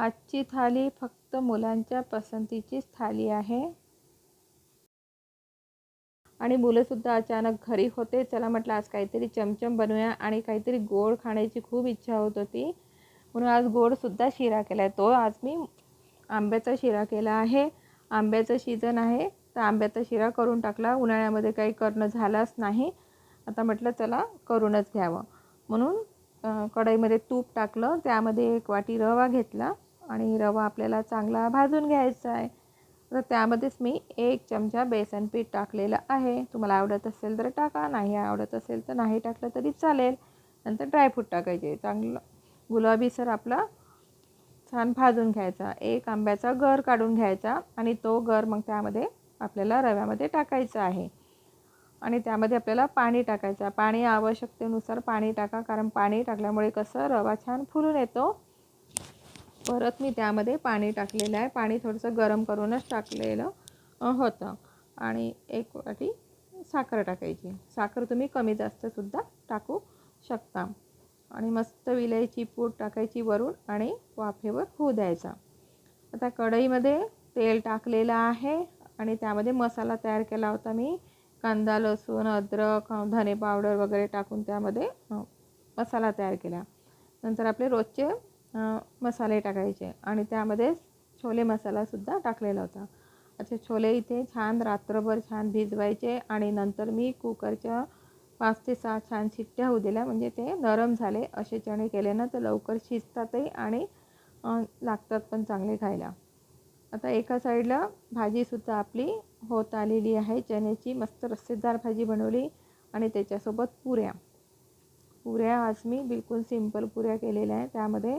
आजची थाली फक्त मुलांच्या पसंतीचीच थाली आहे. आणि मुलंसुद्धा अचानक घरी होते. चला म्हटलं आज काहीतरी चमचम बनवूया आणि काहीतरी गोड खाण्याची खूप इच्छा होत होती. म्हणून आज गोडसुद्धा शिरा केला आहे तो आज मी आंब्याचा शिरा केला आहे. आंब्याचं सीजन आहे. तर आंब्याचा शिरा करून टाकला. उन्हाळ्यामध्ये काही करणं झालंच नाही. आता म्हटलं चला करूनच घ्यावं. म्हणून कढईमध्ये तूप टाकलं. त्यामध्ये एक वाटी रवा घेतला. आणि रवा आपल्याला चांगला भाजून घ्यायचा आहे. तर त्यामध्येच मी एक चमचा बेसन पीठ टाकलेलं आहे. तुम्हाला आवडत असेल तर टाका नाही आवडत असेल तर नाही टाकलं तरी चालेल. नंतर ड्रायफ्रूट टाकायचे. चांगलं गुलाबी सर आपला छान भाजून घ्यायचा. एक आंब्याचा गर काढून घ्यायचा आणि तो गर मग त्यामध्ये आपल्याला रव्यामध्ये टाकायचा आहे. आणि त्यामध्ये आपल्याला पाणी टाकायचं पाणी आवश्यकतेनुसार पाणी टाका कारण पाणी टाकल्यामुळे कसं रवा छान फुलून येतो. परत मी त्यामध्ये पाणी टाकलेलं आहे. पाणी थोडंसं गरम करूनच टाकलेलं होतं. आणि एक वाटी साखर टाकायची. साखर तुम्ही कमी जास्तसुद्धा टाकू शकता. आणि मस्त विलायची पूड टाकायची वरून आणि वाफेवर होऊ द्यायचा. आता कढईमध्ये तेल टाकलेलं आहे आणि त्यामध्ये मसाला तयार केला होता मी. कांदा लसूण अद्रक धने पावडर वगैरे टाकून त्यामध्ये मसाला तयार केला. नंतर आपले रोजचे मसाले टाकायचे. आणि त्यामध्ये छोले मसालासुद्धा टाकलेला होता. अच्छा छोले इथे छान रात्रभर छान भिजवायचे आणि नंतर मी कुकरच्या पाच ते सहा छान शिट्ट्या होऊ दिल्या. म्हणजे ते नरम झाले. असे चणे केले ना तर लवकर शिजतातही आणि लागतात पण चांगले खायला. आता एका साईडला भाजीसुद्धा आपली होत आलेली आहे. चण्याची मस्त रस्सेदार भाजी बनवली आणि त्याच्यासोबत पुऱ्या. पुऱ्या आज मी बिलकुल सिंपल पुऱ्या केलेल्या आहे त्यामध्ये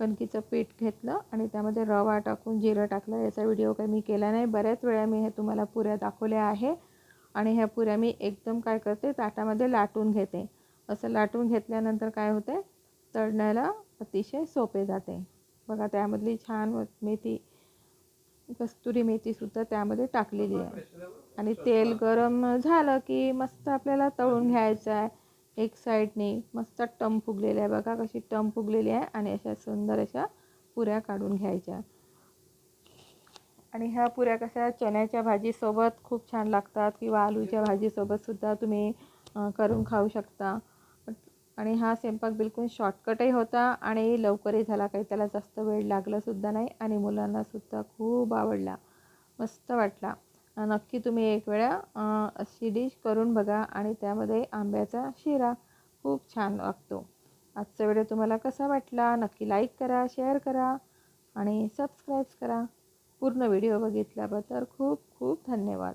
कणकीचं पीठ घेतलं आणि त्यामध्ये रवा टाकून जिरं टाकलं. याचा व्हिडिओ काही मी केला नाही. बऱ्याच वेळा मी हे तुम्हाला पुऱ्या दाखवल्या आहे. आणि ह्या पुऱ्या मी एकदम काय करते ताटामध्ये लाटून घेते. असं लाटून घेतल्यानंतर काय होते तळण्याला अतिशय सोपे जाते. बघा त्यामधली छान मेथी कस्तुरी मेथीसुद्धा त्यामध्ये टाकलेली आहे. आणि तेल गरम झालं की मस्त आपल्याला तळून घ्यायचं आहे. एक साईडने मस्त टम फुगलेली आहे बघा कशी टम फुगलेली आहे आणि अशा सुंदर अशा पुऱ्या काढून घ्यायच्या. आणि ह्या पुऱ्या कशा चण्याच्या भाजीसोबत खूप छान लागतात किंवा आलूच्या भाजीसोबतसुद्धा तुम्ही करून खाऊ शकता. आणि हा स्वयंपाक बिलकुल शॉर्टकटही होता आणि लवकरही झाला काही त्याला जास्त वेळ लागलासुद्धा नाही आणि मुलांनासुद्धा खूप आवडला. मस्त वाटला. नक्की तुम्ही एक वेळा अशी डिश करून बघा आणि त्यामध्ये आंब्याचा शिरा खूप छान लागतो आजचा व्हिडिओ तुम्हाला कसा वाटला? नक्की लाईक करा शेअर करा आणि सबस्क्राईब करा. पूर्ण व्हिडिओ बघितल्याबद्दल खूप खूप धन्यवाद.